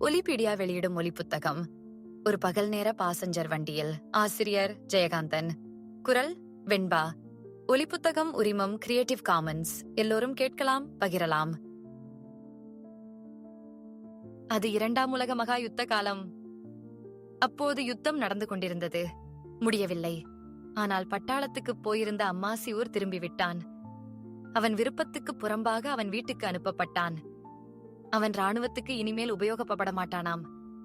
ஒலிபீடியா வெளியிடும் ஒலி புத்தகம் ஒரு பகல் நேர பாசஞ்சர் வண்டியில் ஆசிரியர் ஜெயகாந்தன். குரல் வெண்பா. ஒலி புத்தகம் உரிமம் கிரியேட்டிவ் காமன்ஸ் எல்லோரும் கேட்கலாம் பகிரலாம். அது இரண்டாம் உலக மகா யுத்த காலம். அப்போது யுத்தம் நடந்து கொண்டிருந்தது. முடியவில்லை. ஆனால் பட்டாளத்துக்கு போயிருந்த அம்மாசி ஊர் திரும்பிவிட்டான். அவன் விருப்பத்துக்கு புறம்பாக அவன் வீட்டுக்கு அனுப்பப்பட்டான். அவன் ராணுவத்துக்கு இனிமேல் உபயோகப்பட மாட்டானாம்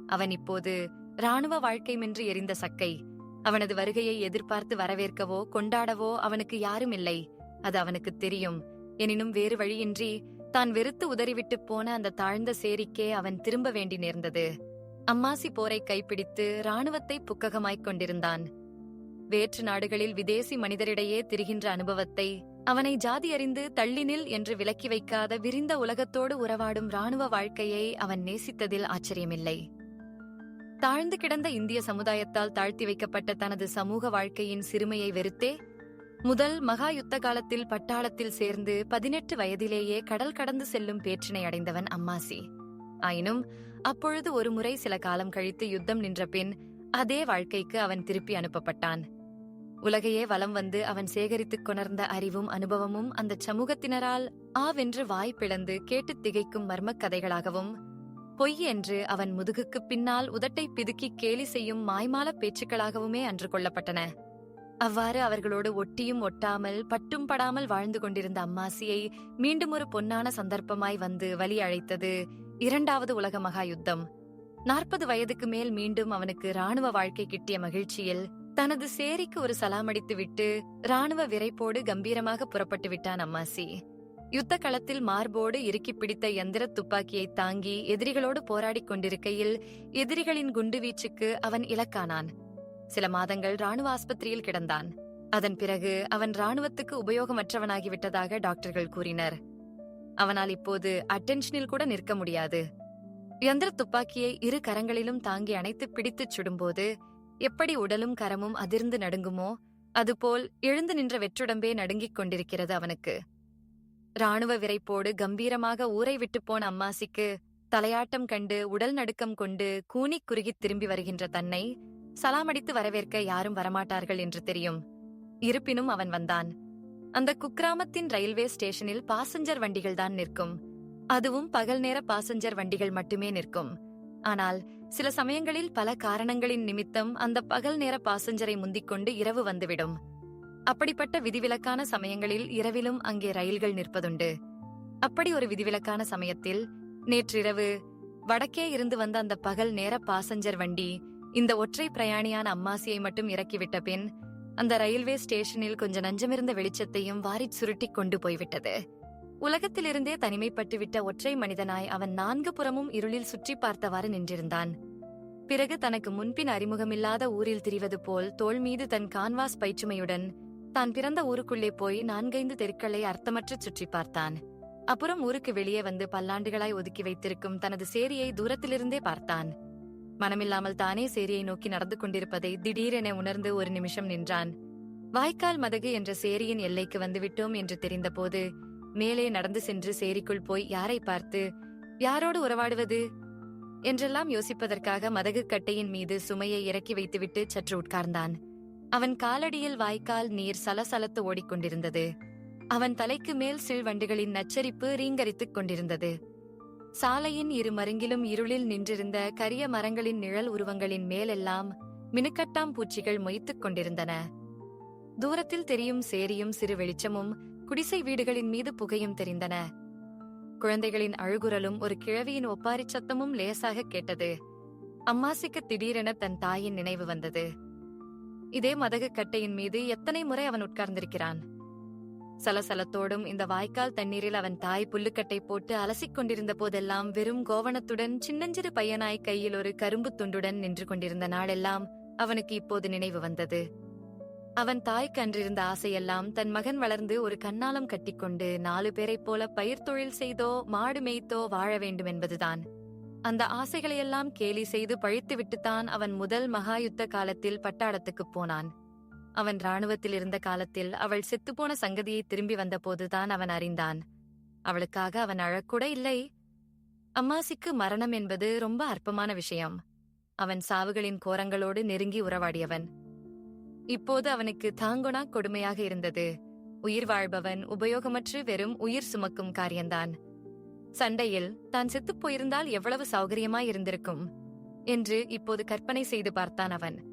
அவன் இப்போது ராணுவ வாழ்க்கைமின்றி எரிந்த சக்கை. அவனது வருகையை எதிர்பார்த்து வரவேற்கவோ கொண்டாடவோ அவனுக்கு யாரும் இல்லை அது அவனுக்கு தெரியும். எனினும் வேறு வழியின்றி தான் வெறுத்து உதறிவிட்டு போன அந்த தாழ்ந்த சேரிக்கே அவன் திரும்ப வேண்டி நேர்ந்தது. அம்மாசி போரை கைப்பிடித்து ராணுவத்தை புக்ககமாய்க் கொண்டிருந்தான். வேற்று நாடுகளில் விதேசி மனிதரிடையே திரிகின்ற அனுபவத்தை அவனை ஜாதி அறிந்து தள்ளினில் என்று விலக்கி வைக்காத விரிந்த உலகத்தோடு உறவாடும் ராணுவ வாழ்க்கையை அவன் நேசித்ததில் ஆச்சரியமில்லை. தாழ்ந்து கிடந்த இந்திய சமுதாயத்தால் தாழ்த்தி வைக்கப்பட்ட தனது சமூக வாழ்க்கையின் சிறுமையை வெறுத்தே முதல் மகா யுத்த காலத்தில் பட்டாளத்தில் சேர்ந்து பதினெட்டு வயதிலேயே கடல் கடந்து செல்லும் பேற்றினை அடைந்தவன் அம்மாசி. ஆயினும் அப்பொழுது ஒருமுறை சில காலம் கழித்து யுத்தம் நின்ற பின் அதே வாழ்க்கைக்கு அவன் திருப்பி அனுப்பப்பட்டான். உலகையே வலம் வந்து அவன் சேகரித்துக் கொணர்ந்த அறிவும் அனுபவமும் அந்த சமூகத்தினரால் ஆவென்று வாய் பிளந்து கேட்டுத் திகைக்கும் மர்மக் கதைகளாகவும் பொய் என்று அவன் முதுகுக்குப் பின்னால் உதட்டை பிதுக்கி கேலி செய்யும் மாய்மால பேச்சுக்களாகவுமே அன்று கொள்ளப்பட்டன. அவ்வாறு அவர்களோடு ஒட்டியும் ஒட்டாமல் பட்டும் படாமல் வாழ்ந்து கொண்டிருந்த அம்மாசியை மீண்டும் ஒரு பொன்னான சந்தர்ப்பமாய் வந்து வழி அழைத்தது இரண்டாவது உலக மகா யுத்தம் நாற்பது வயதுக்கு மேல் மீண்டும் அவனுக்கு ராணுவ வாழ்க்கை கிட்டிய மகிழ்ச்சியில் தனது சேரிக்கு ஒரு சலாமடித்து விட்டு ராணுவ விரைப்போடு கம்பீரமாக புறப்பட்டு விட்டான் அம்மாசி. யுத்த களத்தில் மார்போடு இறுக்கி பிடித்த எந்திர துப்பாக்கியை தாங்கி எதிரிகளோடு போராடிக் கொண்டிருக்கையில் எதிரிகளின் குண்டுவீச்சுக்கு அவன் இலக்கானான். சில மாதங்கள் ராணுவ ஆஸ்பத்திரியில் கிடந்தான். அதன் பிறகு அவன் ராணுவத்துக்கு உபயோகமற்றவனாகிவிட்டதாக டாக்டர்கள் கூறினர். அவனால் இப்போது அட்டென்ஷனில் கூட நிற்க முடியாது. எந்திர துப்பாக்கியை இரு கரங்களிலும் தாங்கி அணைத்து பிடித்துச் சுடும்போது எப்படி உடலும் கரமும் அதிர்ந்து நடுங்குமோ அதுபோல் எழுந்து நின்ற வெற்றுடம்பே நடுங்கிக் கொண்டிருக்கிறது அவனுக்கு. ராணுவ விரைப்போடு கம்பீரமாக ஊரை விட்டு போன அம்மாசிக்கு தலையாட்டம் கண்டு உடல் நடுக்கம் கொண்டு கூனிக் குறுகித் திரும்பி வருகின்ற தன்னை சலாமடித்து வரவேற்க யாரும் வரமாட்டார்கள் என்று தெரியும். இருப்பினும் அவன் வந்தான். அந்த குக்கிராமத்தின் ரயில்வே ஸ்டேஷனில் பாசஞ்சர் வண்டிகள் தான் நிற்கும். அதுவும் பகல் நேர பாசஞ்சர் வண்டிகள் மட்டுமே நிற்கும். ஆனால் சில சமயங்களில் பல காரணங்களின் நிமித்தம் அந்த பகல் நேர பாசஞ்சரை முந்திக்கொண்டு இரவு வந்துவிடும். அப்படிப்பட்ட விதிவிலக்கான சமயங்களில் இரவிலும் அங்கே ரயில்கள் நிற்பதுண்டு. அப்படி ஒரு விதிவிலக்கான சமயத்தில் நேற்றிரவு வடக்கே இருந்து வந்த அந்த பகல் நேர பாசஞ்சர் வண்டி இந்த ஒற்றை பிரயாணியான அம்மாசியை மட்டும் இறக்கிவிட்ட பின் அந்த ரயில்வே ஸ்டேஷனில் கொஞ்ச நஞ்சமிருந்த வெளிச்சத்தையும் வாரிச் சுருட்டிக் கொண்டு போய்விட்டது. உலகத்திலிருந்தே தனிமைப்பட்டுவிட்ட ஒற்றை மனிதனாய் அவன் நான்கு புறமும் இருளில் சுற்றி பார்த்தவாறு நின்றிருந்தான். பிறகு தனக்கு முன்பின் அறிமுகமில்லாத ஊரில் திரிவது போல் தோல் மீது தன் கான்வாஸ் பயிற்றுமையுடன் தான் பிறந்த ஊருக்குள்ளே போய் நான்கைந்து தெருக்களை அர்த்தமற்று சுற்றி பார்த்தான். அப்புறம் ஊருக்கு வெளியே வந்து பல்லாண்டுகளாய் ஒதுக்கி வைத்திருக்கும் தனது சேரியை தூரத்திலிருந்தே பார்த்தான். மனமில்லாமல் தானே சேரியை நோக்கி நடந்து கொண்டிருப்பதை திடீரென உணர்ந்து ஒரு நிமிஷம் நின்றான். வாய்க்கால் மதகு என்ற சேரியின் எல்லைக்கு வந்துவிட்டோம் என்று தெரிந்தபோது மேலே நடந்து சென்று சேரிக்குள் போய் யாரை பார்த்து யாரோடு உறவாடுவது? என்றெல்லாம் யோசிப்பதற்காக மதகு கட்டையின் மீது சுமையை இறக்கி வைத்துவிட்டு சற்று உட்கார்ந்தான். அவன் காலடியில் வாய்க்கால் நீர் சலசலத்து ஓடிக்கொண்டிருந்தது. அவன் தலைக்கு மேல் சில்வண்டுகளின் நச்சரிப்பு ரீங்கரித்துக் கொண்டிருந்தது. சாலையின் இரு மருங்கிலும் இருளில் நின்றிருந்த கரிய மரங்களின் நிழல் உருவங்களின் மேலெல்லாம் மினுக்கட்டாம் பூச்சிகள் மொய்த்துக் கொண்டிருந்தன. தூரத்தில் தெரியும் சேரியும் சிறு வெளிச்சமும் குடிசை வீடுகளின் மீது புகையும் தெரிந்தன. குழந்தைகளின் அழுகுரலும் ஒரு கிழவியின் ஒப்பாரிச் சத்தமும் லேசாக கேட்டது. அம்மாசிக்கு திடீரென தன் தாயின் நினைவு வந்தது. இதே மதகு கட்டையின் மீது எத்தனை முறை அவன் உட்கார்ந்திருக்கிறான்? சலசலத்தோடும் இந்த வாய்க்கால் தண்ணீரில் அவன் தாய் புல்லுக்கட்டை போட்டு அலசிக் கொண்டிருந்த போதெல்லாம் வெறும் கோவணத்துடன் சின்னஞ்சிறு பையனாய் கையில் ஒரு கரும்பு துண்டுடன் நின்று கொண்டிருந்த நாளெல்லாம் அவனுக்கு இப்போது நினைவு வந்தது. அவன் தாய் கன்றிருந்த ஆசையெல்லாம் தன் மகன் வளர்ந்து ஒரு கண்ணாலம் கட்டிக்கொண்டு நாலு பேரைப் போல பயிர் தொழில் செய்தோ மாடு மேய்த்தோ வாழ வேண்டும் என்பதுதான். அந்த ஆசைகளையெல்லாம் கேலி செய்து பழித்துவிட்டுத்தான் அவன் முதல் மகாயுத்த காலத்தில் பட்டாளத்துக்குப் போனான். அவன் ராணுவத்தில் இருந்த காலத்தில் அவள் செத்துப்போன சங்கதியை திரும்பி வந்தபோதுதான் அவன் அறிந்தான். அவளுக்காக அவன் அழக்கூட இல்லை. அம்மாசிக்கு மரணம் என்பது ரொம்ப அற்பமான விஷயம். அவன் சாவுகளின் கோரங்களோடு நெருங்கி உறவாடியவன். இப்போது அவனுக்கு தாங்குனா கொடுமையாக இருந்தது. உயிர் வாழ்பவன் உபயோகமற்று வெறும் உயிர் சுமக்கும் காரியம்தான் சண்டையில் தான் செத்துப் போயிருந்தால் எவ்வளவு சௌகரியமாய் இருந்திருக்கும்? என்று இப்போது கற்பனை செய்து பார்த்தான் அவன்.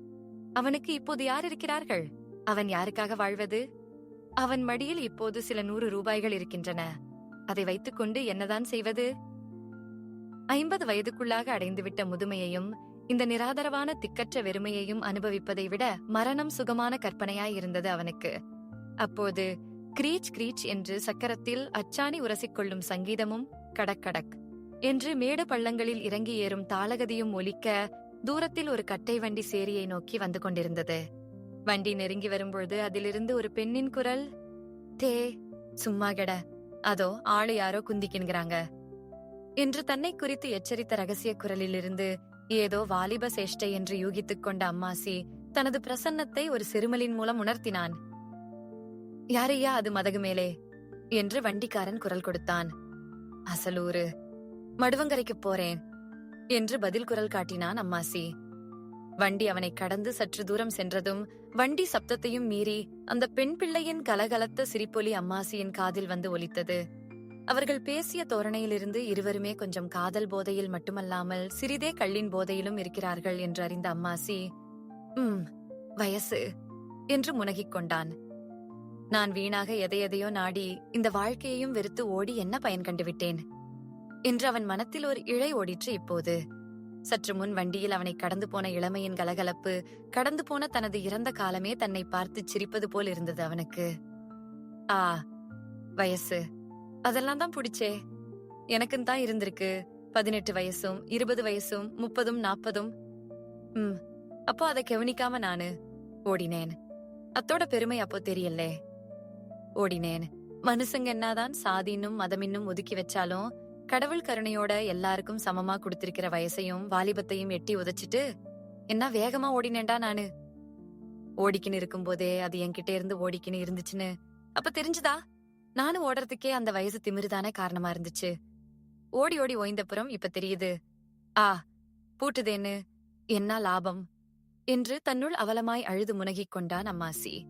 அவனுக்கு இப்போது யார் இருக்கிறார்கள்? அவன் யாருக்காக வாழ்வது? அவன் மடியில் இப்போது சில நூறு ரூபாய்கள் இருக்கின்றன. அதை வைத்துக்கொண்டு என்னதான் செய்வது? ஐம்பது வயதுக்குள்ளாக அடைந்துவிட்ட முதுமையையும் இந்த நிராதரவான திக்கற்ற வெறுமையையும் அனுபவிப்பதை விட மரணம் சுகமான கற்பனையாய் இருந்தது அவனுக்கு. அப்போது கிரீச் கிரீச் என்று சக்கரத்தில் அச்சாணி உரசிக்கொள்ளும் சங்கீதமும் கடக் கடக் என்று மேடு பள்ளங்களில் இறங்கி ஏறும் தாளகதியும் ஒலிக்க தூரத்தில் ஒரு கட்டை வண்டி சேரியை நோக்கி வந்து கொண்டிருந்தது. வண்டி நெருங்கி வரும்பொழுது அதிலிருந்து ஒரு பெண்ணின் குரல் தே சும்மா கெட அதோ ஆளு யாரோ குந்திக்கின்கிறாங்க என்று தன்னை குறித்து எச்சரித்த ரகசிய குரலிலிருந்து ஏதோ வாலிப சேஷ்டை என்று யூகித்துக் கொண்ட அம்மாசி தனது பிரசன்னத்தை ஒரு சிறுமலின் மூலம் உணர்த்தினான். யாரையா அது மதகு மேலே? என்று வண்டிக்காரன் குரல் கொடுத்தான். அசலூரு மடுவங்கரைக்குப் போறேன் என்று பதில் குரல் காட்டினான் அம்மாசி. வண்டி அவனை கடந்து சற்று தூரம் சென்றதும் வண்டி சப்தத்தையும் மீறி அந்த பெண் பிள்ளையின் கலகலத்த சிரிப்பொலி அம்மாசியின் காதில் வந்து ஒலித்தது. அவர்கள் பேசிய தோரணையிலிருந்து இருவருமே கொஞ்சம் காதல் போதையில் மட்டுமல்லாமல் சிறிதே கள்ளின் போதையிலும் இருக்கிறார்கள் என்று அறிந்த அம்மாசி உம் வயசு என்று முனகிக் கொண்டான். நான் வீணாக எதையெதையோ நாடி இந்த வாழ்க்கையையும் வெறுத்து ஓடி என்ன பயன் கண்டுவிட்டேன் என்று அவன் மனத்தில் ஒரு இழை ஓடிற்று இப்போது. சற்று முன் வண்டியில் அவனை கடந்து போன இளமையின் கலகலப்பு கடந்து போன தனது இறந்த காலமே தன்னை பார்த்து சிரிப்பது போல் இருந்தது அவனுக்கு. ஆ வயசு அதெல்லாம் தான் பிடிச்சே. எனக்கும் தான் இருந்திருக்கு. பதினெட்டு வயசும் இருபது வயசும் முப்பதும் நாற்பதும் ம். அப்போ அதை கவனிக்காம நானு ஓடினேன். அத்தோட பெருமை அப்போ தெரியலே. ஓடினேன். மனுஷங்க என்னதான் சாதின்னும் மதமின்னும் ஒதுக்கி வச்சாலும் கடவுள் கருணையோட எல்லாருக்கும் சமமா கொடுத்திருக்கிற வயசையும் வாலிபத்தையும் எட்டி உதச்சிட்டு என்ன வேகமா ஓடினேன்டா நானு. ஓடிக்கின்னு இருக்கும்போதே அது என்கிட்ட இருந்து ஓடிக்கின்னு இருந்துச்சுன்னு. அப்ப தெரிஞ்சுதா? நானும் ஓடுறதுக்கே அந்த வயசு திமிருதானே காரணமா இருந்துச்சு. ஓடி ஓடி ஓய்ந்தப்புறம் இப்ப தெரியுது. ஆ பூட்டுதேன்னு என்ன லாபம்? என்று தன்னுள் அவலமாய் அழுது முனகிக் கொண்டான் அம்மாசி.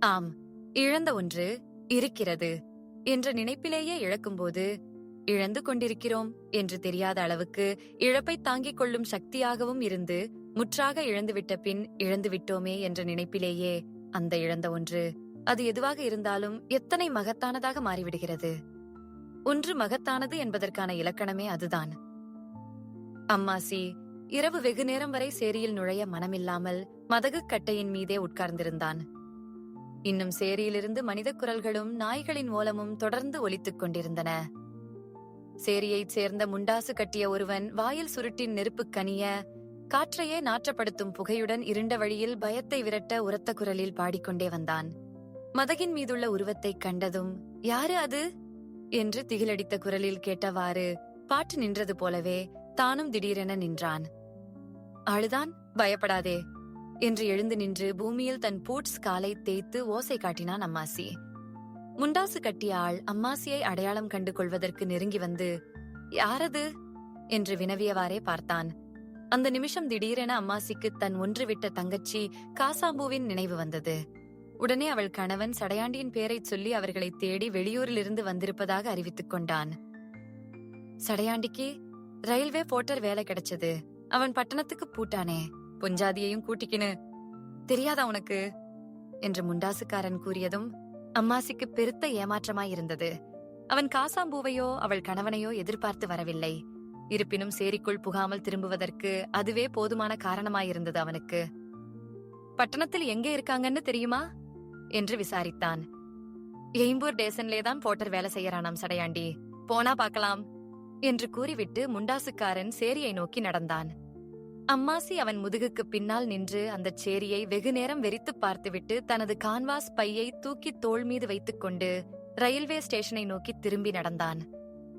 ஆம் இழந்த ஒன்று இருக்கிறது என்ற நினைப்பிலேயே இழக்கும்போது இழந்து கொண்டிருக்கிறோம் என்று தெரியாத அளவுக்கு இழப்பை தாங்கிக் கொள்ளும் சக்தியாகவும் இருந்து முற்றாக இழந்துவிட்ட பின் இழந்து விட்டோமே என்ற நினைப்பிலேயே அந்த இழந்த ஒன்று அது எதுவாக இருந்தாலும் எத்தனை மகத்தானதாக மாறிவிடுகிறது? ஒன்று மகத்தானது என்பதற்கான இலக்கணமே அதுதான். அம்மாசி இரவு வெகு நேரம் வரை சேரியில் நுழைய மனமில்லாமல் மதகு கட்டையின் மீதே உட்கார்ந்திருந்தான். இன்னும் சேரியிலிருந்து மனித குரல்களும் நாய்களின் ஓலமும் தொடர்ந்து ஒலித்துக் கொண்டிருந்தன. சேரியைச் சேர்ந்த முண்டாசு கட்டிய ஒருவன் வாயில் சுருட்டின் நெருப்பு கனிய காற்றையே நாற்றப்படுத்தும் புகையுடன் இருண்ட வழியில் பயத்தை விரட்ட உரத்த குரலில் பாடிக்கொண்டே வந்தான். மதகின் மீதுள்ள உருவத்தைக் கண்டதும் யாரு அது? என்று திகிலடித்த குரலில் கேட்டவாறு பாட்டு நின்றது போலவே தானும் திடீரென நின்றான். அழுதான் பயப்படாதே என்று எழுந்து நின்று பூமியில் தன் பூட்ஸ் காலை தேய்த்து ஓசை காட்டினான் அம்மாசி. முண்டாசு கட்டிய ஆள் அம்மாசியை அடையாளம் கண்டு கொள்வதற்கு நெருங்கி வந்து யாரது? என்று வினவியவாறே பார்த்தான். அந்த நிமிஷம் திடீரென அம்மாசிக்கு தன் ஒன்றுவிட்ட தங்கச்சி காசாம்பூவின் நினைவு வந்தது. உடனே அவள் கணவன் சடையாண்டியின் பேரைச் சொல்லி அவர்களை தேடி வெளியூரிலிருந்து வந்திருப்பதாக அறிவித்துக் கொண்டான். சடையாண்டிக்கு ரயில்வே போர்ட்டர் வேலை கிடைச்சது. அவன் பட்டணத்துக்கு பூட்டானே. பொஞ்சாதியையும் கூட்டிக்கினு தெரியாதா உனக்கு? என்று முண்டாசுக்காரன் கூறியதும் அம்மாசிக்கு பெருத்த ஏமாற்றமாயிருந்தது. அவன் காசாம்பூவையோ அவள் கணவனையோ எதிர்பார்த்து வரவில்லை. இருப்பினும் சேரிக்குள் புகாமல் திரும்புவதற்கு அதுவே போதுமான காரணமாயிருந்தது அவனுக்கு. பட்டணத்தில் எங்கே இருக்காங்கன்னு தெரியுமா? என்று விசாரித்தான். எய்ம்பூர் டேசன்லே தான் போட்டர் வேலை செய்யறானாம் சடையாண்டி. போனா பார்க்கலாம் என்று கூறிவிட்டு முண்டாசுக்காரன் சேரியை நோக்கி நடந்தான். அம்மாசி அவன் முதுகுக்கு பின்னால் நின்று அந்தச் சேரியை வெகுநேரம் வெறித்து வெறித்துப் பார்த்துவிட்டு தனது கான்வாஸ் பையை தூக்கி தோள் மீது வைத்துக்கொண்டு ரயில்வே ஸ்டேஷனை நோக்கி திரும்பி நடந்தான்.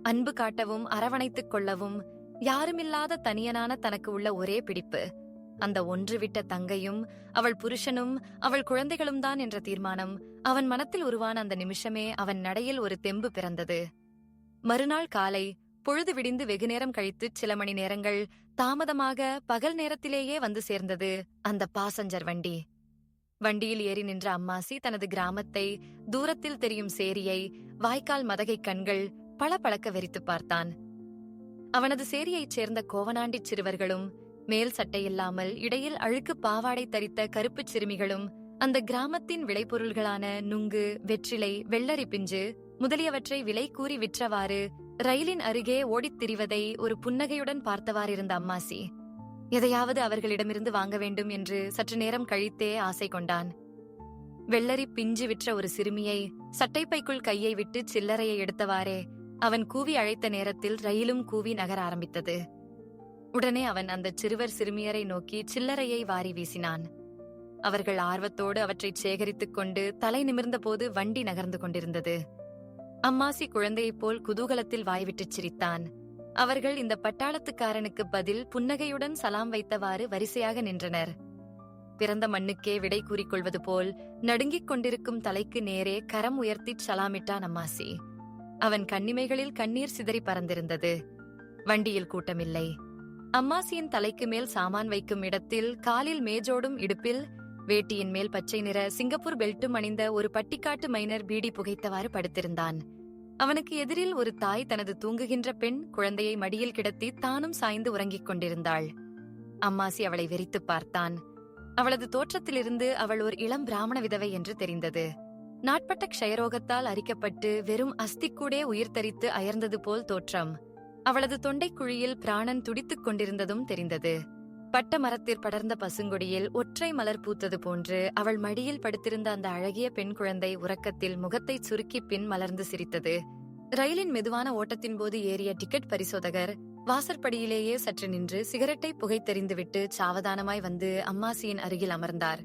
அன்பு காட்டவும் அரவணைத்துக் கொள்ளவும் யாருமில்லாத தனியனான தனக்கு உள்ள ஒரே பிடிப்பு. அந்த ஒன்று விட்ட தங்கையும் அவள் புருஷனும் அவள் குழந்தைகளும் தான் என்ற தீர்மானம் அவன் மனத்தில் உருவான அந்த நிமிஷமே அவன் நடையில் ஒரு தெம்பு பிறந்தது. மறுநாள் காலை பொழுது விடிந்து வெகுநேரம் கழித்து சில மணி நேரங்கள் தாமதமாக பகல் நேரத்திலேயே வந்து சேர்ந்தது அந்த பாசஞ்சர் வண்டி. வண்டியில் ஏறி நின்ற அம்மாசி தனது கிராமத்தை தூரத்தில் தெரியும் சேரியை வாய்க்கால் மதகை கண்கள் பளபளக்க வெறித்து பார்த்தான். அவனது சேரியைச் சேர்ந்த கோவனாண்டி சிறுவர்களும் மேல் சட்டையில்லாமல் இடையில் அழுக்கு பாவாடை தரித்த கருப்புச் சிறுமிகளும் அந்த கிராமத்தின் விளைபொருள்களான நுங்கு வெற்றிலை வெள்ளரி பிஞ்சு முதலியவற்றை விலை கூறி விற்றவாறு ரயிலின் அருகே ஓடித் திரிவதை ஒரு புன்னகையுடன் பார்த்தவாறிருந்த அம்மாசி. எதையாவது அவர்களிடமிருந்து வாங்க வேண்டும் என்று சற்று நேரம் கழித்தே ஆசை கொண்டான். வெள்ளரி பிஞ்சு விற்ற ஒரு சிறுமியை சட்டைப்பைக்குள் கையை விட்டு சில்லறையை எடுத்தவாறே அவன் கூவி அழைத்த நேரத்தில் ரயிலும் கூவி நகர ஆரம்பித்தது. உடனே அவன் அந்த சிறுவர் சிறுமியரை நோக்கி சில்லறையை வாரி வீசினான். அவர்கள் ஆர்வத்தோடு அவற்றைச் சேகரித்துக் கொண்டு தலை நிமிர்ந்தபோது வண்டி நகர்ந்து கொண்டிருந்தது. அம்மாசி குழந்தையைப் போல் குதூகலத்தில் வாய்விட்டுச் சிரித்தான். அவர்கள் இந்த பட்டாளத்துக்காரனுக்கு பதில் புன்னகையுடன் சலாம் வைத்தவாறு வரிசையாக நின்றனர். பிறந்த மண்ணுக்கே விடை கூறிக்கொள்வது போல் நடுங்கிக் கொண்டிருக்கும் தலைக்கு நேரே கரம் உயர்த்திச் சலாமிட்டான் அம்மாசி. அவன் கண்ணிமைகளில் கண்ணீர் சிதறி பறந்திருந்தது. வண்டியில் கூட்டமில்லை. அம்மாசியின் தலைக்கு மேல் சாமான் வைக்கும் இடத்தில் காலில் மேஜோடும் இடுப்பில் வேட்டியின் மேல் பச்சை நிற சிங்கப்பூர் பெல்ட்டும் அணிந்த ஒரு பட்டிக்காட்டு மைனர் பீடி புகைத்தவாறு படுத்திருந்தான். அவனுக்கு எதிரில் ஒரு தாய் தனது தூங்குகின்ற பெண் குழந்தையை மடியில் கிடத்தி தானும் சாய்ந்து உறங்கிக் கொண்டிருந்தாள். அம்மாசி அவளை வெறித்துப் பார்த்தான். அவளது தோற்றத்திலிருந்து அவள் ஒரு இளம் பிராமண விதவை என்று தெரிந்தது. நாட்பட்ட க்ஷயரோகத்தால் அரிக்கப்பட்டு வெறும் அஸ்திக்கூடே உயிர் தரித்து அயர்ந்தது போல் தோற்றம். அவளது தொண்டைக் குழியில் பிராணன் துடித்துக் கொண்டிருந்ததும் தெரிந்தது. பட்ட மரத்தில் படர்ந்த பசுங்கொடியில் ஒற்றை மலர் பூத்தது போன்று அவள் மடியில் படுத்திருந்த அந்த அழகிய பெண் குழந்தை உறக்கத்தில் முகத்தை சுருக்கி பின் மலர்ந்து சிரித்தது. ரயிலின் மெதுவான ஓட்டத்தின் போது ஏறிய டிக்கெட் பரிசோதகர் வாசற்படியிலேயே சற்று நின்று சிகரெட்டை புகைத்தெறிந்துவிட்டு சாவதானமாய் வந்து அம்மாசியின் அருகில் அமர்ந்தார்.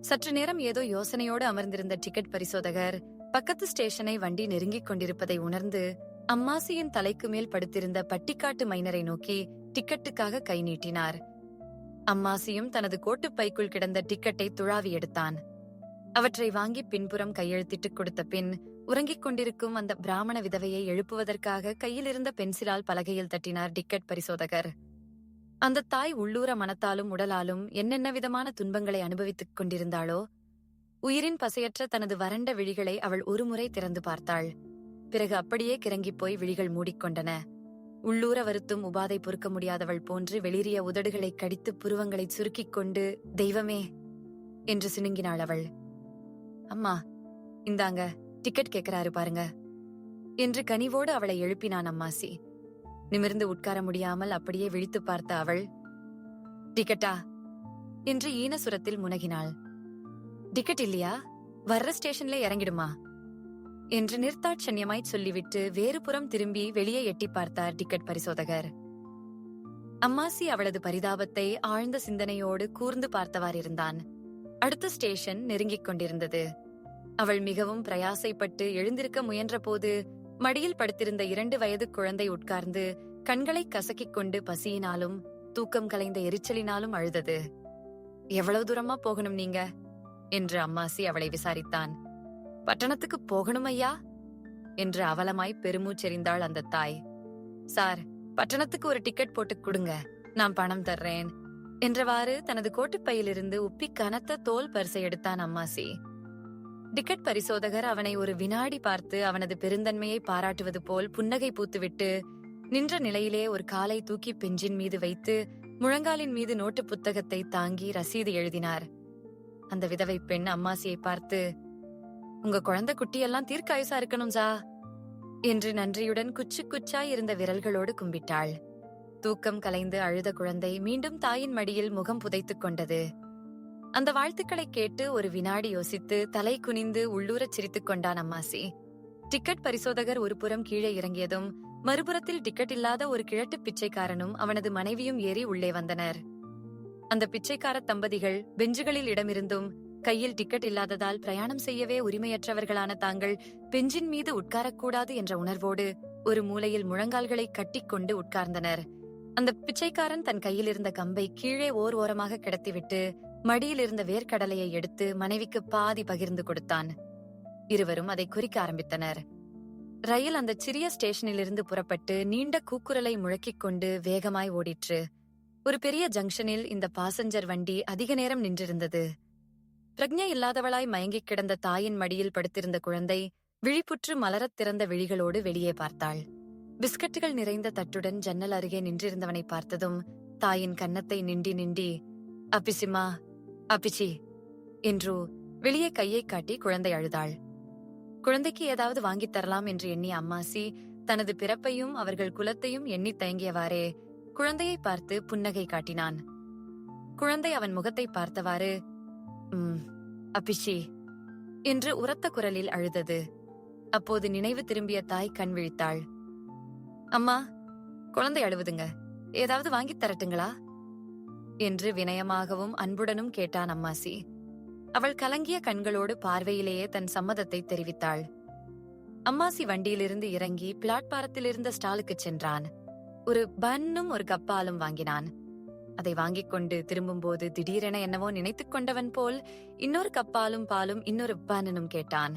சற்று நேரம் ஏதோ யோசனையோடு அமர்ந்திருந்த டிக்கெட் பரிசோதகர் பக்கத்து ஸ்டேஷனை வண்டி நெருங்கிக் கொண்டிருப்பதை உணர்ந்து அம்மாசியின் தலைக்கு மேல் படுத்திருந்த பட்டிக்காட்டு மைனரை நோக்கி டிக்கெட்டுக்காக கை நீட்டினார். அம்மாசியும் தனது கோட்டுப் பைக்குள் கிடந்த டிக்கெட்டை துழாவி எடுத்தான். அவற்றை வாங்கி பின்புறம் கையெழுத்திட்டுக் கொடுத்த பின் உறங்கிக் கொண்டிருக்கும் அந்த பிராமண விதவையை எழுப்புவதற்காக கையில் இருந்த பென்சிலால் பலகையில் தட்டினார் டிக்கெட் பரிசோதகர். அந்த தாய் உள்ளூர மனத்தாலும் உடலாலும் என்னென்ன விதமான துன்பங்களை அனுபவித்துக் கொண்டிருந்தாளோ உயிரின் பசையற்ற தனது வறண்ட விழிகளை அவள் ஒருமுறை திறந்து பார்த்தாள். பிறகு அப்படியே கிறங்கிப் போய் விழிகள் மூடிக்கொண்டன. உள்ளூர வருத்தும் உபாதை பொறுக்க முடியாதவள் போன்று வெளிரிய உதடுகளை கடித்து புருவங்களைச் சுருக்கிக் கொண்டு தெய்வமே என்று சினுங்கினாள் அவள். அம்மா இந்தாங்க டிக்கெட் கேட்கிறாரு பாருங்க என்று கனிவோடு அவளை எழுப்பினான் அம்மாசி. நிமிர்ந்து உட்கார முடியாமல் அப்படியே விழித்து பார்த்த அவள் டிக்கெட்டா? என்று ஈனசுரத்தில் முனகினாள். டிக்கெட் இல்லையா? வர்ற ஸ்டேஷன்ல இறங்கிடுமா? என்று நிர்த்தாட்சண்யமாய் சொல்லிவிட்டு வேறு புறம் திரும்பி வெளியே எட்டி பார்த்தார் டிக்கெட் பரிசோதகர். அம்மாசி அவளது பரிதாபத்தை ஆழ்ந்த சிந்தனையோடு கூர்ந்து பார்த்தவாறிருந்தான் அடுத்த ஸ்டேஷன் நெருங்கிக் கொண்டிருந்தது. அவள் மிகவும் பிரயாசைப்பட்டு எழுந்திருக்க முயன்றபோது மடியில் படுத்திருந்த இரண்டு வயது குழந்தை உட்கார்ந்து கண்களை கசக்கிக் கொண்டு பசியினாலும் தூக்கம் கலைந்த எரிச்சலினாலும் அழுதது. எவ்வளவு தூரமா போகணும் நீங்க? என்று அம்மாசி அவளை விசாரித்தான். பட்டணத்துக்கு போகணும் ஐயா என்று அவலமாய் பெருமூச்செறிந்தாள் அந்த தாய். சார் பட்டணத்துக்கு ஒரு டிக்கெட் போட்டு கொடுங்க. நான் பணம் தர்றேன். என்றவாறு தனது கோட்டுப்பையிலிருந்து உப்பி கனத்த தோல் பரிசை எடுத்தான் அம்மாசி. டிக்கெட் பரிசோதகர் அவனை ஒரு வினாடி பார்த்து அவனது பெருந்தன்மையை பாராட்டுவது போல் புன்னகை பூத்துவிட்டு நின்ற நிலையிலே ஒரு காலை தூக்கி பெஞ்சின் மீது வைத்து முழங்காலின் மீது நோட்டு புத்தகத்தை தாங்கி ரசீது எழுதினார். அந்த விதவை பெண் அம்மாசியை பார்த்து உங்க குழந்தை குட்டியெல்லாம் தீர்க்காயுசா இருக்கணும் ஜா. என்று நன்றியுடன் குச்சு குச்சாய் இருந்த விரல்களோடு கும்பிட்டாள். தூக்கம் கலைந்து அழுத குழந்தை மீண்டும் தாயின் மடியில் முகம் புதைத்துக் கொண்டது. அந்த வாழ்த்துக்களை கேட்டு ஒரு வினாடி யோசித்து தலை குனிந்து உள்ளூரச் சிரித்துக் கொண்டான் அம்மாசி. டிக்கெட் பரிசோதகர் ஒரு புறம் கீழே இறங்கியதும் மறுபுறத்தில் டிக்கெட் இல்லாத ஒரு கிழட்டு பிச்சைக்காரனும் அவனது மனைவியும் ஏறி உள்ளே வந்தனர். அந்த பிச்சைக்கார தம்பதிகள் பெஞ்சுகளில் இடமிருந்தும் கையில் டிக்கெட் இல்லாததால் பிரயாணம் செய்யவே உரிமையற்றவர்களான தாங்கள் பெஞ்சின் மீது உட்காரக்கூடாது என்ற உணர்வோடு ஒரு மூலையில் முழங்கால்களை கட்டிக்கொண்டு உட்கார்ந்தனர். அந்த பிச்சைக்காரன் தன் கையில் இருந்த கம்பை கீழே ஓர் ஓரமாக கிடத்திவிட்டு மடியில் இருந்த வேர்க்கடலையை எடுத்து மனைவிக்கு பாதி பகிர்ந்து கொடுத்தான். இருவரும் அதை குறிக்க ஆரம்பித்தனர். ரயில் அந்த சிறிய ஸ்டேஷனிலிருந்து புறப்பட்டு நீண்ட கூக்குரலை முழக்கிக் கொண்டு வேகமாய் ஓடிற்று. ஒரு பெரிய ஜங்ஷனில் இந்த பாசஞ்சர் வண்டி அதிக நேரம் நின்றிருந்தது. பிரக்ஞை இல்லாதவளாய் மயங்கிக் கிடந்த தாயின் மடியில் படுத்திருந்த குழந்தை விழிப்புற்று மலரத் திறந்த விழிகளோடு வெளியே பார்த்தாள். பிஸ்கட்டுகள் நிறைந்த தட்டுடன் ஜன்னல் அருகே நின்றிருந்தவனை பார்த்ததும் தாயின் கன்னத்தை நிண்டி நிண்டி அப்பிசிமா அப்பிச்சி என்று வெளியே கையை காட்டி குழந்தை அழுதாள். குழந்தைக்கு ஏதாவது வாங்கித் தரலாம் என்று எண்ணிய அம்மாசி தனது பிறப்பையும் அவர்கள் குலத்தையும் எண்ணி தயங்கியவாறே குழந்தையை பார்த்து புன்னகை காட்டினான். குழந்தை அவன் முகத்தை பார்த்தவாறு உம் அபிஷி என்று உரத்த குரலில் அழுதது. அப்போது நினைவு திரும்பிய தாய் கண் விழித்தாள். அம்மா குழந்தை அழுவுதுங்க. ஏதாவது வாங்கித் தரட்டுங்களா? என்று வினயமாகவும் அன்புடனும் கேட்டான் அம்மாசி. அவள் கலங்கிய கண்களோடு பார்வையிலேயே தன் சம்மதத்தை தெரிவித்தாள். அம்மாசி வண்டியிலிருந்து இறங்கி பிளாட்பாரத்தில் இருந்த ஸ்டாலுக்கு சென்றான். ஒரு பன்னும் ஒரு கப்பாலும் வாங்கினான். அதை வாங்கிக் கொண்டு திரும்பும்போது திடீரென என்னவோ நினைத்துக் கொண்டவன் போல் இன்னொரு கப்பாலும் பாலும் இன்னொரு பன்னனும் கேட்டான்.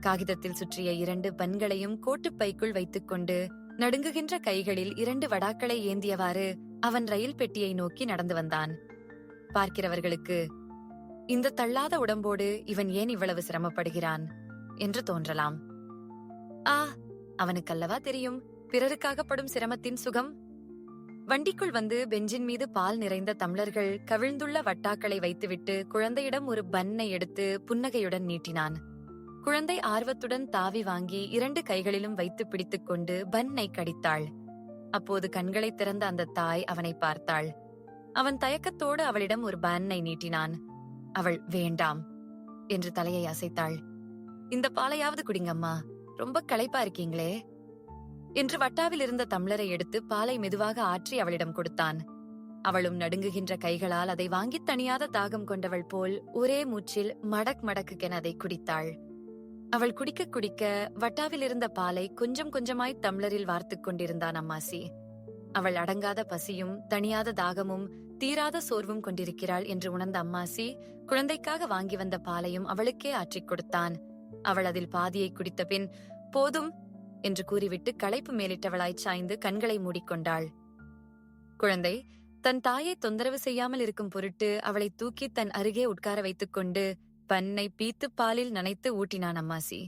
காகிதத்தில் சுற்றிய இரண்டு பன்களையும் கோட்டுப் பைக்குள் வைத்துக்கொண்டு நடுங்குகின்ற கைகளில் இரண்டு வடாக்களை ஏந்தியவாறு அவன் ரயில் பெட்டியை நோக்கி நடந்து வந்தான். பார்க்கிறவர்களுக்கு இந்த தள்ளாத உடம்போடு இவன் ஏன் இவ்வளவு சிரமப்படுகிறான்? என்று தோன்றலாம். ஆ அவனுக்கல்லவா தெரியும்? பிறருக்காக படும் சிரமத்தின் சுகம் வண்டிக்குள் வந்து பெஞ்சின் மீது பால் நிறைந்த தம்ளர்கள் கவிழ்ந்துள்ள வட்டாக்களை வைத்துவிட்டு குழந்தையிடம் ஒரு பன்னை எடுத்து புன்னகையுடன் நீட்டினான். குழந்தை ஆர்வத்துடன் தாவி வாங்கி இரண்டு கைகளிலும் வைத்து பிடித்துக் கொண்டு பன்னை கடித்தாள். அப்போது கண்களை திறந்த அந்த தாய் அவனை பார்த்தாள். அவன் தயக்கத்தோடு அவளிடம் ஒரு பன்னை நீட்டினான். அவள் வேண்டாம் என்று தலையை அசைத்தாள். இந்த பாலையாவது குடிங்கம்மா. ரொம்ப களைப்பா இருக்கீங்களே. என்று வட்டாவில் இருந்த தம்ளரை எடுத்து பாலை மெதுவாக ஆற்றி அவளிடம் கொடுத்தான். அவளும் நடுங்குகின்ற கைகளால் அதை வாங்கித் தணியாத தாகம் கொண்டவள் போல் ஒரே மூச்சில் மடக் மடக்குக்கென அதை குடித்தாள். அவள் குடிக்க குடிக்க வட்டாவில் இருந்த பாலை கொஞ்சம் கொஞ்சமாய் தம்ளரில் வார்த்துக் கொண்டிருந்தான் அம்மாசி. அவள் அடங்காத பசியும் தணியாத தாகமும் தீராத சோர்வும் கொண்டிருக்கிறாள் என்று உணர்ந்த அம்மாசி குழந்தைக்காக வாங்கி வந்த பாலையும் அவளுக்கே ஆற்றிக் கொடுத்தான். அவள் அதில் பாதியை குடித்த பின் போதும் என்று கூறிவிட்டு களைப்பு மேலிட்டவளாய் சாய்ந்து கண்களை மூடிக்கொண்டாள். குழந்தை தன் தாயை தொந்தரவு செய்யாமல் இருக்கும் பொருட்டு அவளை தூக்கி தன் அருகே உட்கார வைத்துக் கொண்டு பன்னை பீத்து பாலில் நனைத்து ஊட்டினான் அம்மாசி.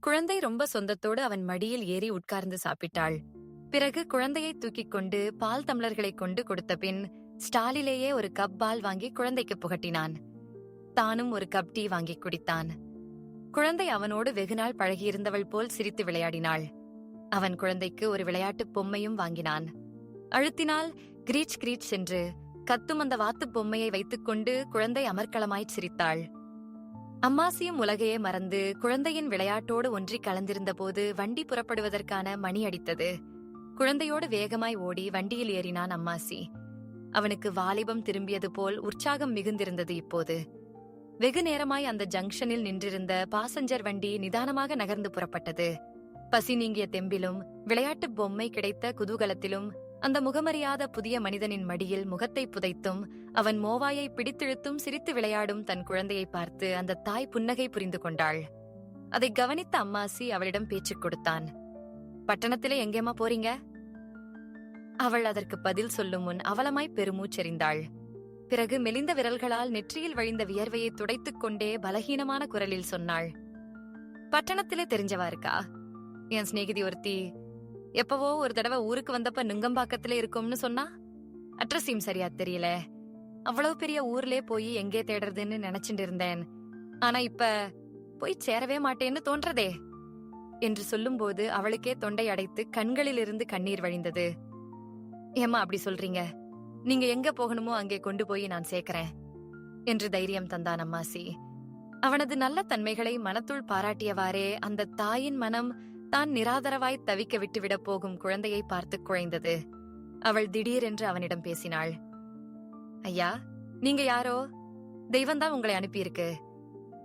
குழந்தை ரொம்ப சொந்தத்தோடு அவன் மடியில் ஏறி உட்கார்ந்து சாப்பிட்டாள். பிறகு குழந்தையை தூக்கிக் கொண்டு பால் தம்ளர்களைக் கொண்டு கொடுத்த பின் ஸ்டாலிலேயே ஒரு கப் பால் வாங்கி குழந்தைக்கு புகட்டினான். தானும் ஒரு கப் டீ வாங்கி குடித்தான். குழந்தை அவனோடு வெகுநாள் பழகியிருந்தவள் போல் சிரித்து விளையாடினாள். அவன் குழந்தைக்கு ஒரு விளையாட்டு பொம்மையும் வாங்கினான். அழுத்தினால் கிரீச் கிரீச் என்று கத்தும் அந்த வாத்துப் பொம்மையை வைத்துக்கொண்டு குழந்தை அமர்க்களமாய்ச் சிரித்தாள். அம்மாசியும் உலகையே மறந்து குழந்தையின் விளையாட்டோடு ஒன்றி கலந்திருந்தபோது வண்டி புறப்படுவதற்கான மணி அடித்தது. குழந்தையோடு வேகமாய் ஓடி வண்டியில் ஏறினான் அம்மாசி. அவனுக்கு வாலிபம் திரும்பியது போல் உற்சாகம் மிகுந்திருந்தது இப்போது. வெகு நேரமாய் அந்த ஜங்ஷனில் நின்றிருந்த பாசஞ்சர் வண்டி நிதானமாக நகர்ந்து புறப்பட்டது. பசி நீங்கிய தெம்பிலும் விளையாட்டு பொம்மை கிடைத்த குதூகலத்திலும் அந்த முகமறியாத புதிய மனிதனின் மடியில் முகத்தை புதைத்தும் அவன் மோவாயை பிடித்திழுத்தும் சிரித்து விளையாடும் தன் குழந்தையை பார்த்து அந்த தாய் புன்னகை புரிந்து கொண்டாள். அதை கவனித்த அம்மாசி அவளிடம் பேச்சுக் கொடுத்தான். பட்டணத்திலே எங்கேம்மா போறீங்க? அவள் அதற்கு பதில் சொல்லும் முன் அவலமாய் பெருமூச்செறிந்தாள். பிறகு மெலிந்த விரல்களால் நெற்றியில் வழிந்த வியர்வையை துடைத்துக் கொண்டே பலகீனமான குரலில் சொன்னாள். பட்டணத்திலே தெரிஞ்சவா இருக்கா என் சிநேகிதி ஒருத்தி எப்பவோ ஒரு தடவை ஊருக்கு வந்தப்ப நுங்கம்பாக்கத்திலே இருக்கும்னு சொன்னா? அட்ரஸையும் சரியா தெரியல. அவ்வளவு பெரிய ஊர்லயே போய் எங்கே தேடுறதுன்னு நினைச்சிட்டு இருந்தேன் ஆனா இப்ப போய் சேரவே மாட்டேன்னு தோன்றதே என்று சொல்லும்போது அவளுக்கே தொண்டை அடைத்து கண்களிலிருந்து கண்ணீர் வழிந்தது. ஏம்மா அப்படி சொல்றீங்க? நீங்க எங்க போகணுமோ அங்கே கொண்டு போய் நான் சேர்க்கிறேன் என்று தைரியம் தந்தான் அம்மாசி. அவனது நல்ல தன்மைகளை மனத்துள் பாராட்டியவாறே அந்த தாயின் மனம் தான் நிராதரவாய் தவிக்க விட்டுவிடப் போகும் குழந்தையை பார்த்து குழைந்தது. அவள் திடீரென்று அவனிடம் பேசினாள். ஐயா நீங்க யாரோ? தெய்வம்தான் உங்களை அனுப்பியிருக்கு.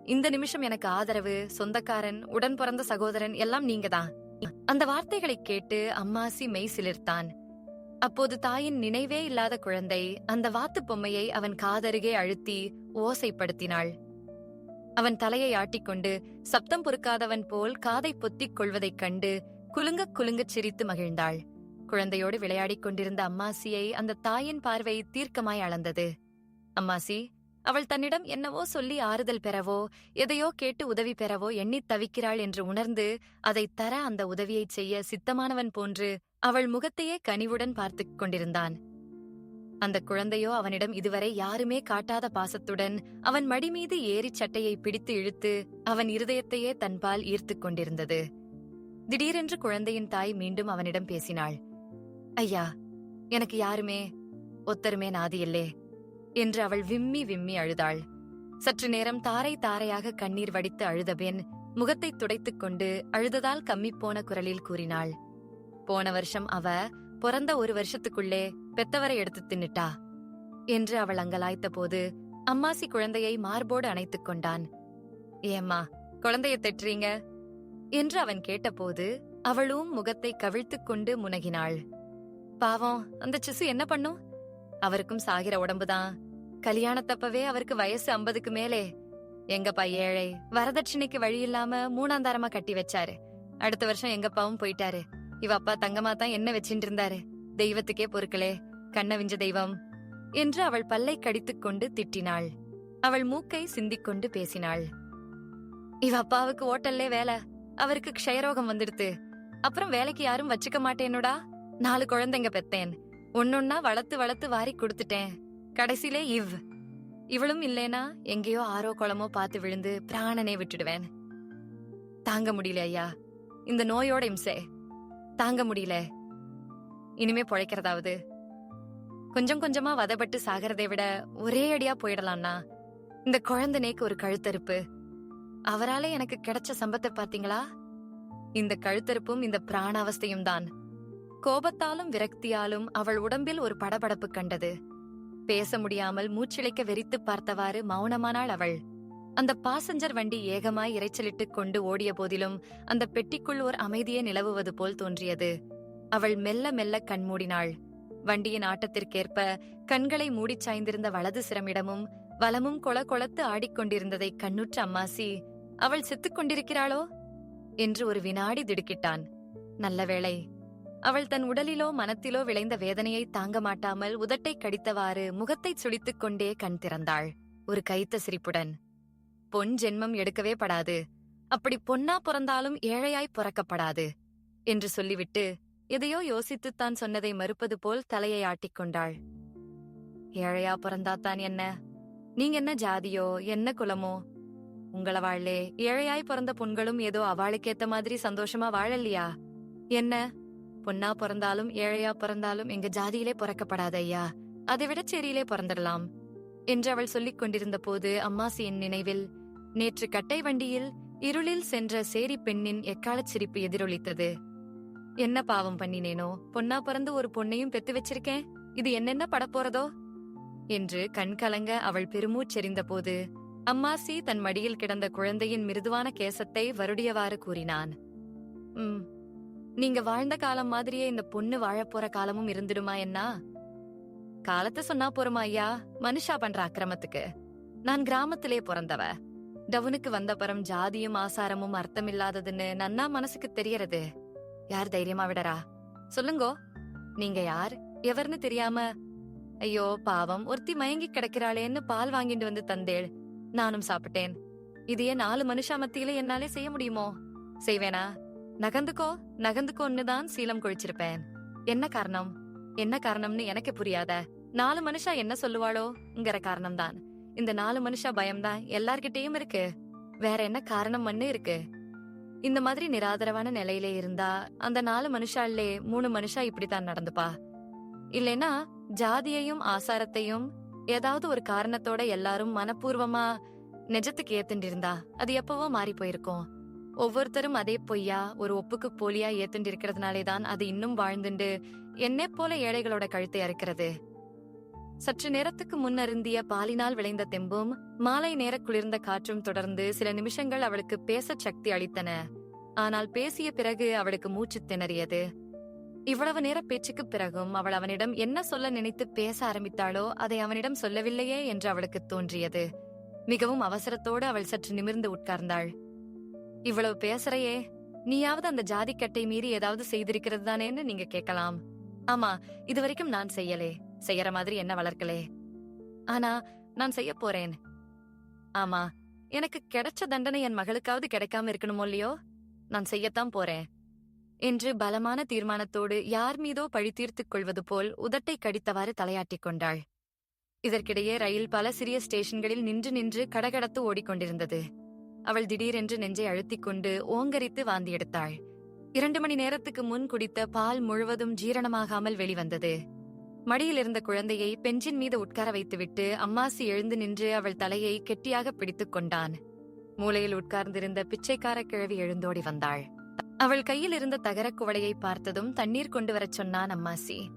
இந்த நிமிஷம் எனக்கு ஆதரவு சொந்தக்காரன் உடன் பிறந்த சகோதரன் எல்லாம் நீங்கதான். அந்த வார்த்தைகளைக் கேட்டு அம்மாசி மெய் சிலிர்த்தான். அப்போது தாயின் நினைவே இல்லாத குழந்தை அந்த வாத்துப் பொம்மையை அவன் காதருகே அழுத்தி ஓசைப்படுத்தினாள். அவன் தலையை ஆட்டிக்கொண்டு சப்தம் பொறுக்காதவன் போல் காதை பொத்திக் கொள்வதைக் கண்டு குலுங்கக் குலுங்கச் சிரித்து மகிழ்ந்தாள். குழந்தையோடு விளையாடிக் கொண்டிருந்த அம்மாசியை அந்த தாயின் பார்வை தீர்க்கமாய் அளந்தது. அம்மாசி அவள் தன்னிடம் என்னவோ சொல்லி ஆறுதல் பெறவோ எதையோ கேட்டு உதவி பெறவோ எண்ணித் தவிக்கிறாள் என்று உணர்ந்து அதைத் தர அந்த உதவியைச் செய்ய சித்தமானவன் போன்று அவள் முகத்தையே கனிவுடன் பார்த்துக் கொண்டிருந்தான். அந்த குழந்தையோ அவனிடம் இதுவரை யாருமே காட்டாத பாசத்துடன் அவன் மடி மீது ஏறிச் சட்டையை பிடித்து இழுத்து அவன் இருதயத்தையே தன்பால் ஈர்த்துக் கொண்டிருந்தது. திடீரென்று குழந்தையின் தாய் மீண்டும் அவனிடம் பேசினாள். ஐயா எனக்கு யாருமே ஒத்தருமே நாதியில்லே என்று அவள் விம்மி விம்மி அழுதாள். சற்று நேரம் தாரை தாரையாக கண்ணீர் வடித்து அழுதபின் முகத்தை துடைத்துக் கொண்டு அழுததால் கம்மிப்போன குரலில் கூறினாள். போன வருஷம் அவ பிறந்த ஒரு வருஷத்துக்குள்ளே பெத்தவரை எடுத்து தின்னுட்டா என்று அவள் அங்கலாய்த்த போது அம்மாசி குழந்தையை மார்போடு அணைத்துக் கொண்டான். ஏம்மா குழந்தைய தெற்றீங்க? என்று அவன் கேட்டபோது அவளும் முகத்தை கவிழ்த்துக் கொண்டு முனகினாள். பாவம் அந்த சிசு என்ன பண்ணும்? அவருக்கும் சாகிற உடம்புதான். கல்யாணத்தப்பவே அவருக்கு வயசு ஐம்பதுக்கு மேலே. எங்கப்பா ஏழை வரதட்சணைக்கு வழி இல்லாம மூணாந்தாரமா கட்டி வச்சாரு. அடுத்த வருஷம் எங்கப்பாவும் போயிட்டாரு. இவ அப்பா தங்கமா தான் என்ன வச்சுட்டு இருந்தாரு தெய்வத்துக்கே பொறுக்கலே கண்ணவிஞ்ச தெய்வம் என்று அவள் பல்லை கடித்துக் கொண்டு திட்டினாள். அவள் மூக்கை சிந்திக் கொண்டு பேசினாள். இவ அப்பாவுக்கு ஓட்டல்லே வேலை. அவருக்கு க்ஷயரோகம் வந்துடுத்து. அப்புறம் வேலைக்கு யாரும் வச்சுக்க மாட்டேனுடா? நாலு குழந்தைங்க பெத்தேன். ஒன்னொன்னா வளர்த்து வளர்த்து வாரி கொடுத்துட்டேன். கடைசியிலே இவ். இவளும் இல்லேனா எங்கேயோ ஆரோ குளமோ பார்த்து விழுந்து பிராணனே விட்டுடுவேன். தாங்க முடியல ஐயா இந்த நோயோட இம்சே. தாங்க முடியல. இனிமே பொழைக்கிறதாவது. கொஞ்சம் கொஞ்சமா வதப்பட்டு சாகிறதை விட ஒரே அடியா போயிடலாம்னா இந்த குழந்தனைக்கு ஒரு கழுத்தறுப்பு. அவரால எனக்கு கிடைச்ச சம்பத்தை பாத்தீங்களா? இந்த கழுத்தறுப்பும் இந்த பிராணாவஸ்தையும் தான். கோபத்தாலும் விரக்தியாலும் அவள் உடம்பில் ஒரு படபடப்பு கண்டது. பேச முடியாமல் மூச்சிழைக்க வெறித்து பார்த்தவாறு மௌனமானாள் அவள். அந்த பாசஞ்சர் வண்டி ஏகமாய் இரைச்சலிட்டுக் கொண்டு ஓடிய போதிலும் அந்த பெட்டிக்குள் ஓர் அமைதியே நிலவுவது போல் தோன்றியது. அவள் மெல்ல மெல்ல கண்மூடினாள் வண்டியின் ஆட்டத்திற்கேற்ப கண்களை மூடிச் சாய்ந்திருந்த வலது சிரமிடமும் வலமும் கொள கொளத்து ஆடிக்கொண்டிருந்ததை கண்ணுற்ற அம்மாசி அவள் செத்துக் கொண்டிருக்கிறாளோ? என்று ஒரு வினாடி திடுக்கிட்டான். நல்ல வேளை. அவள் தன் உடலிலோ மனத்திலோ விளைந்த வேதனையை தாங்க மாட்டாமல் உதட்டை கடித்தவாறு முகத்தை சுளித்துக் கொண்டே கண் திறந்தாள். ஒரு கைத்த சிரிப்புடன் பொன் ஜென்மம் எடுக்கவே படாது. அப்படி பொன்னா பிறந்தாலும் ஏழையாய் பிறக்கப்படாது என்று சொல்லிவிட்டு எதையோ யோசித்துத்தான் சொன்னதை மறுப்பது போல் தலையை ஆட்டிக்கொண்டாள் ஏழையா பிறந்தாத்தான் என்ன? நீங்க என்ன ஜாதியோ என்ன குலமோ? உங்கள வாழலே ஏழையாய் பிறந்த பொண்களும் ஏதோ அவளுக்கேத்த மாதிரி சந்தோஷமா வாழலையா என்ன? பொண்ணா பிறந்தாலும் ஏழையா பிறந்தாலும் எங்க ஜாதியிலே பிறக்கப்படாத ஐயா அதை விட செரியிலே பிறந்துடலாம். என்று அவள் சொல்லிக் கொண்டிருந்த போது அம்மாசியின் நினைவில் நேற்று கட்டை வண்டியில் இருளில் சென்ற சேரி பெண்ணின் எக்காலச் சிரிப்பு எதிரொலித்தது. என்ன பாவம் பண்ணினேனோ? பொன்னா பிறந்து ஒரு பொண்ணையும் பெத்து வச்சிருக்கேன். இது என்னென்ன படப்போறதோ? என்று கண் கலங்க அவள் பெருமூச்செறிந்த போது அம்மாசி தன் மடியில் கிடந்த குழந்தையின் மிருதுவான கேசத்தை வருடியவாறு கூறினான். உம் நீங்க வாழ்ந்த காலம் மாதிரியே இந்த பொண்ணு வாழப்போற காலமும் இருந்துடுமா என்ன காலத்தை சொன்னா போறோமா ஐயா? மனுஷா பண்ற அக்கிரமத்துக்கு. நான் கிராமத்திலே பிறந்தவ. டவுனுக்கு வந்த பரம் ஜாதியும் ஆசாரமும் அர்த்தம் இல்லாததுன்னு நன்னா மனசுக்கு தெரியறது. யார் தைரியமா விடறா? சொல்லுங்கோ. நீங்க யார்? எவர்னு தெரியாம. ஐயோ பாவம். ஒருத்தி மயங்கி கிடக்கிறாளேன்னு பால் வாங்கிட்டு வந்து தந்தேள். நானும் சாப்பிட்டேன். இதையே நாலு மனுஷா மத்தியில என்னாலே செய்ய முடியுமோ? செய்வேனா? நகர்ந்துக்கோ? நகர்ந்துக்கோன்னு தான் சீலம் கொழிச்சிருப்பேன். என்ன காரணம்? என்ன காரணம்னு எனக்கு புரியாத. நாலு மனுஷா என்ன சொல்லுவாளோங்கிற காரணம் தான் இந்த நாலு மனுஷா பயம்தான் எல்லார்கிட்டயும் இருக்கு. வேற என்ன காரணம் மண்ணு இருக்கு? இந்த மாதிரி நிராதரவான நிலையில இருந்தா அந்த நாலு மனுஷாலே மூணு மனுஷா இப்படித்தான் நடந்துப்பா. இல்லைன்னா ஜாதியையும் ஆசாரத்தையும் ஏதாவது ஒரு காரணத்தோட எல்லாரும் மனப்பூர்வமா நிஜத்துக்கு ஏத்துண்டிருந்தா அது எப்பவோ மாறி போயிருக்கும். ஒவ்வொருத்தரும் அதே பொய்யா ஒரு ஒப்புக்கு போலியா ஏத்துண்டு இருக்கிறதுனாலே தான் அது இன்னும் வாழ்ந்துண்டு என்னை போல ஏழைகளோட கழுத்தை அறுக்கிறது. சற்று நேரத்துக்கு முன் அருந்திய பாலினால் விளைந்த தெம்பும் மாலை நேர குளிர்ந்த காற்றும் தொடர்ந்து சில நிமிஷங்கள் அவளுக்கு பேச சக்தி அளித்தன. ஆனால் பேசிய பிறகு அவளுக்கு மூச்சு திணறியது. இவ்வளவு நேர பேச்சுக்கு பிறகும் அவள் அவனிடம் என்ன சொல்ல நினைத்து பேச ஆரம்பித்தாளோ அதை அவனிடம் சொல்லவில்லையே என்று அவளுக்கு தோன்றியது. மிகவும் அவசரத்தோடு அவள் சற்று நிமிர்ந்து உட்கார்ந்தாள். இவ்வளவு பேசுறையே நீயாவது அந்த ஜாதிக்கட்டை மீறி ஏதாவது செய்திருக்கிறது தானேன்னு நீங்க கேட்கலாம். ஆமா இதுவரைக்கும் நான் செய்யலே. செய்யற மாதிரி என்ன வளர்க்கலே. ஆனா நான் செய்ய போறேன். ஆமா எனக்கு கிடைச்ச தண்டனை என் மகளுக்காவது கிடைக்காம இருக்கணுமோ இல்லையோ? நான் செய்யத்தான் போறேன். என்று பலமான தீர்மானத்தோடு யார் மீதோ பழி தீர்த்துக் கொள்வது போல் உதட்டை கடித்தவாறு தலையாட்டிக் கொண்டாள். இதற்கிடையே ரயில் பல சிறிய ஸ்டேஷன்களில் நின்று நின்று கடகடத்து ஓடிக்கொண்டிருந்தது. அவள் திடீரென்று நெஞ்சை அழுத்திக் கொண்டு ஓங்கரித்து வாந்தி எடுத்தாள். இரண்டு மணி நேரத்துக்கு முன் குடித்த பால் முழுவதும் ஜீரணமாகாமல் வெளிவந்தது. மடியில் இருந்த குழந்தையை பெஞ்சின் மீது உட்கார வைத்துவிட்டு அம்மாசி எழுந்து நின்று அவள் தலையை கெட்டியாக பிடித்துக் கொண்டான். மூலையில் உட்கார்ந்திருந்த பிச்சைக்கார கிழவி எழுந்தோடி வந்தாள். அவள் கையில் இருந்த தகரக் குவளையை பார்த்ததும் தண்ணீர் கொண்டு வரச் சொன்னான் அம்மாசி.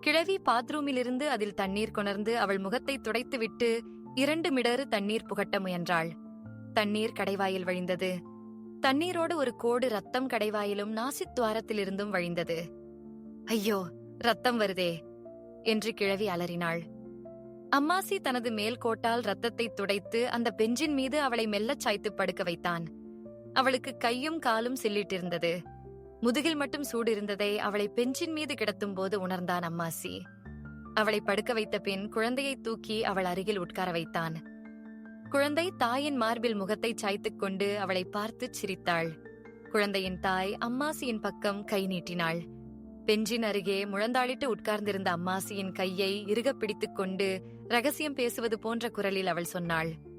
கிழவி பாத்ரூமிலிருந்து அதில் தண்ணீர் கொணர்ந்து அவள் முகத்தை துடைத்துவிட்டு இரண்டு மிடறு தண்ணீர் புகட்ட முயன்றாள். தண்ணீர் கடைவாயில் வழிந்தது. தண்ணீரோடு ஒரு கோடு ரத்தம் கடைவாயிலும் நாசித்துவாரத்திலிருந்தும் வழிந்தது. ஐயோ ரத்தம் வருதே. என்று கிழவி அலறினாள். அம்மாசி தனது மேல் கோட்டால் ரத்தத்தை துடைத்து அந்த பெஞ்சின் மீது அவளை மெல்லச் சாய்த்து படுக்க வைத்தான். அவளுக்கு கையும் காலும் சில்லிட்டிருந்தது. முதுகில் மட்டும் சூடு இருந்ததை அவளை பெஞ்சின் மீது கிடத்தும் போது உணர்ந்தான் அம்மாசி. அவளை படுக்க வைத்த பின் குழந்தையை தூக்கி அவள் அருகில் உட்கார வைத்தான். குழந்தை தாயின் மார்பில் முகத்தை சாய்த்துக் கொண்டு அவளை பார்த்து சிரித்தாள். குழந்தையின் தாய் அம்மாசியின் பக்கம் கை நீட்டினாள். பெஞ்சின் அருகே முழந்தாளிட்டு உட்கார்ந்திருந்த அம்மாசியின் கையை இறுகப் பிடித்துக் கொண்டு ரகசியம் பேசுவது போன்ற குரலில் அவள் சொன்னாள்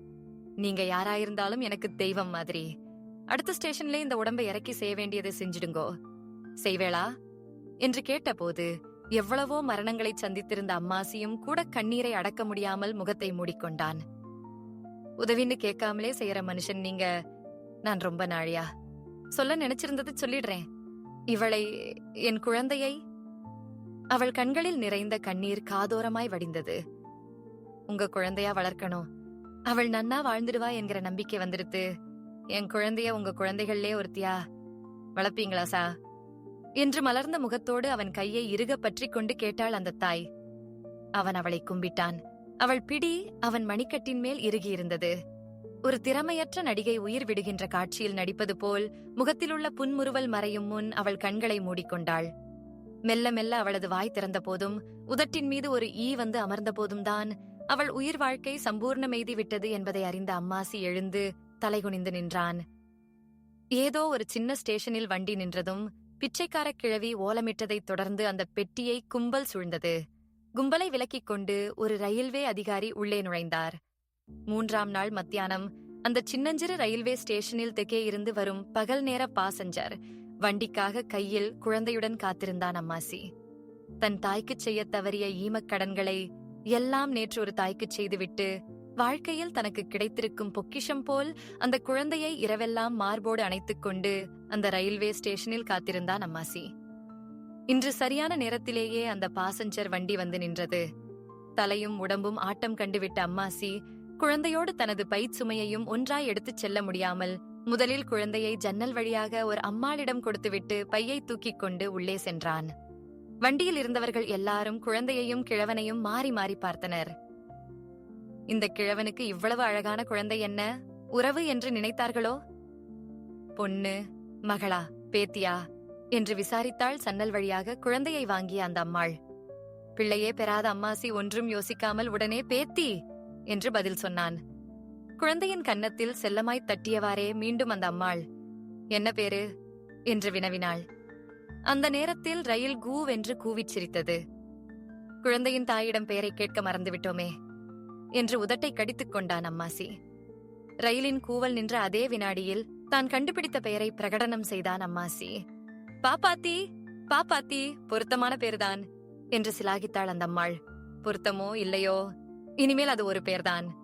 நீங்க யாராயிருந்தாலும் எனக்கு தெய்வம் மாதிரி. அடுத்த ஸ்டேஷன்ல இந்த உடம்பை இறக்கி செய்ய வேண்டியதை செஞ்சிடுங்கோ. செய்வேளா? என்று கேட்டபோது எவ்வளவோ மரணங்களை சந்தித்திருந்த அம்மாசியும் கூட கண்ணீரை அடக்க முடியாமல் முகத்தை மூடிக்கொண்டான். உதவின்னு கேட்காமலே செய்யற மனுஷன் நீங்க நான் ரொம்ப நாழியா. சொல்ல நினைச்சிருந்தது சொல்லிடுறேன். இவளை என் குழந்தையை? அவள் கண்களில் நிறைந்த கண்ணீர் காதோரமாய் வடிந்தது. உங்க குழந்தையா வளர்க்கணும். அவள் நன்னா வாழ்ந்துடுவா என்கிற நம்பிக்கை வந்துடுத்து என் குழந்தைய உங்க குழந்தைகள்லே ஒருத்தியா? வளர்ப்பீங்களா சா? என்று மலர்ந்த முகத்தோடு அவன் கையை இறுக பற்றிக் கொண்டு கேட்டாள் அந்த தாய். அவன் அவளை கும்பிட்டான். அவள் பிடி அவன் மணிக்கட்டின் மேல் இறுகியிருந்தது. ஒரு திறமையற்ற நடிகை உயிர் விடுகின்ற காட்சியில் நடிப்பது போல் முகத்திலுள்ள புன்முறுவல் மறையும் முன் அவள் கண்களை மூடிக்கொண்டாள். மெல்ல மெல்ல அவளது வாய் திறந்த போதும் உதட்டின் மீது ஒரு ஈ வந்து அமர்ந்த போதும் தான் அவள் உயிர் வாழ்க்கை சம்பூர்ணமெய்தி விட்டது என்பதை அறிந்த அம்மாசி எழுந்து தலைகுனிந்து நின்றான். ஏதோ ஒரு சின்ன ஸ்டேஷனில் வண்டி நின்றதும் பிச்சைக்கார கிழவி ஓலமிட்டதைத் தொடர்ந்து அந்த பெட்டியை கும்பல் சூழ்ந்தது. கும்பலை விலக்கிக் கொண்டு ஒரு ரயில்வே அதிகாரி உள்ளே நுழைந்தார். மூன்றாம் நாள் மத்தியானம் அந்த சின்னஞ்சிறு ரயில்வே ஸ்டேஷனில் தெற்கே இருந்து வரும் பகல் நேர பாசஞ்சர் வண்டிக்காக கையில் குழந்தையுடன் காத்திருந்தான் அம்மாசி. தன் தாய்க்குச் செய்யத் தவறிய ஈமக் கடன்களை எல்லாம் நேற்று ஒரு தாய்க்குச் செய்துவிட்டு வாழ்க்கையில் தனக்கு கிடைத்திருக்கும் பொக்கிஷம் போல் அந்த குழந்தையை இரவெல்லாம் மார்போடு அணைத்துக் கொண்டு அந்த ரயில்வே ஸ்டேஷனில் காத்திருந்தான் அம்மாசி. இன்று சரியான நேரத்திலேயே அந்த பாசஞ்சர் வண்டி வந்து நின்றது. தலையும் உடம்பும் ஆட்டம் கண்டுவிட்ட அம்மாசி குழந்தையோடு தனது பயிற்சுமையையும் ஒன்றாய் எடுத்துச் செல்ல முடியாமல் முதலில் குழந்தையை ஜன்னல் வழியாக ஒரு அம்மாளிடம் கொடுத்துவிட்டு பையை தூக்கிக் கொண்டு உள்ளே சென்றான். வண்டியில் இருந்தவர்கள் எல்லாரும் குழந்தையையும் கிழவனையும் மாறி மாறி பார்த்தனர். இந்த கிழவனுக்கு இவ்வளவு அழகான குழந்தை என்ன? உறவு என்று நினைத்தார்களோ? பொண்ணு மகளா பேத்தியா என்று விசாரித்தாள் சன்னல் வழியாக குழந்தையை வாங்கிய அந்த அம்மாள். பிள்ளையே பெறாத அம்மாசி ஒன்றும் யோசிக்காமல் உடனே பேத்தி என்று பதில் சொன்னான். குழந்தையின் கன்னத்தில் செல்லமாய் தட்டியவாறே மீண்டும் அந்த அம்மாள் என்ன பேரு? என்று வினவினாள். அந்த நேரத்தில் ரயில் கூவென்று கூவிச் சிரித்தது குழந்தையின் தாயிடம் பெயரை கேட்க மறந்துவிட்டோமே என்று உதட்டை கடித்துக் கொண்டான் அம்மாசி. ரயிலின் கூவல் நின்ற அதே வினாடியில் தான் கண்டுபிடித்த பெயரை பிரகடனம் செய்தான் அம்மாசி. பாப்பாத்தி பாப்பாத்தி பொருத்தமான பேர்தான் என்று சிலாகித்தாள் அந்த அம்மாள். பொருத்தமோ இல்லையோ இனிமேல் அது ஒரு பேர்தான்.